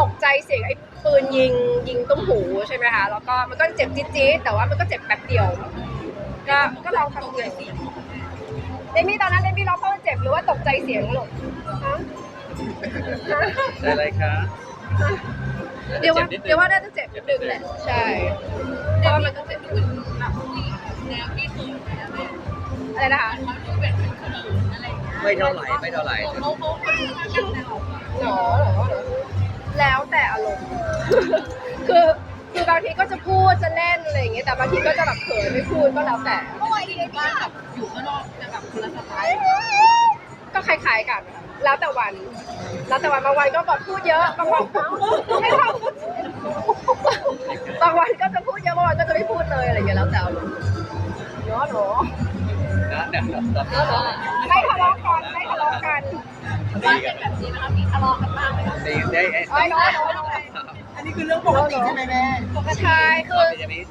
ตกใจเสียงไอ้ปืนยิงยิงตุ้มหูใช่ไหมคะแล้วก็มันก็เจ็บจี๊ดๆแต่ว่ามันก็เจ็บแป๊บเดียว ก็ก็ลองทำเสียงเดมี่ตอนนั้นเดมี่ร้องเพราะมันเจ็บหรือว่าตกใจเสียงหรอกฮะฮะได้อะไรคะเดี๋ยวว่าจ็บนินึงเดี๋ยวว่าน่าจะเจ็บนิดนึงแหละใช่เพราะว่ามันก็เจ็บนิดนึงแบบผู้หญิงแนวที่สูงนะแม่อะไรนะคะเขาดูแบบเป็นคนอื่นอะไรอย่างเงี้ยไม่เท่าไหร่ไม่เท่าไหร่ คือคือบางทีก็จะพูดจะเล่นอะไรอย่างเงี้ยแต่บางทีก็จะแบบเขินไม่พูดก็แล้วแต่เมื่อวานที่บ้านแบบอยู่ข้างนอกจะแบบคนละสไตล์ก็คล้ายๆกัน แล้วแต่วัน แล้วแต่วันบางวันก็แบบพูดเยอะบางวันไม่ทำบางวันก็จะพูดเยอะบางวันก็จะไม่พูดเลยอะไรอย่างเงี้ยแล้วแต่อารมณ์เนาะเนาะนะเดี๋ยวเราตอบไม่ทะเลาะกันไม่ทะเลาะกันบ้านเป็นแบบนี้นะคะมีทะเลาะกันบ้างไหมคะได้ได้ไอ้เอ้ย อันนี้คือเรื่องปกติใช่ไหมแม่ใช่คือ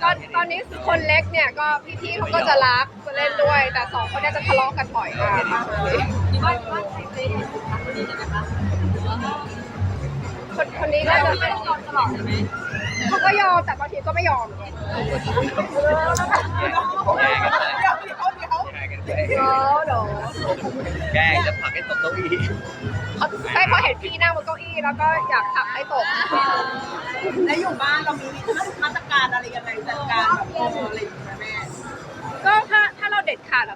ตอนตอนนี้คนเล็กเนี่ยก็พี่ๆเขาก็จะรักจะเล่นด้วย แต่สองคนเนี้จะทะเลาะกันบ่อยมากเลยที่บ้านบ้านใครเคยเห็นครั้งนี้ใช่ไหมคะหรือว่าคนคนนี้ก็เราจะไม่ต้องยอมตลอดใช่ไหมเขาก็ยอมแต่บางทีก็ไม่ยอม ยวแย่กันไปเนาะเนาะแย่จะผลักให้ตกเก้าอี้เขาใช่พอเห็นพี่นั่งบนเก้าอี้แล้วก็อยากผลักให้ตก แล้วอยู่บ้านเรามีมาตรการอะไรยังไงจัดการแบบโอ้อะไรอย่างเงี้ยแม่ ก็ถ้าถ้าเราเด็ดขาดอะ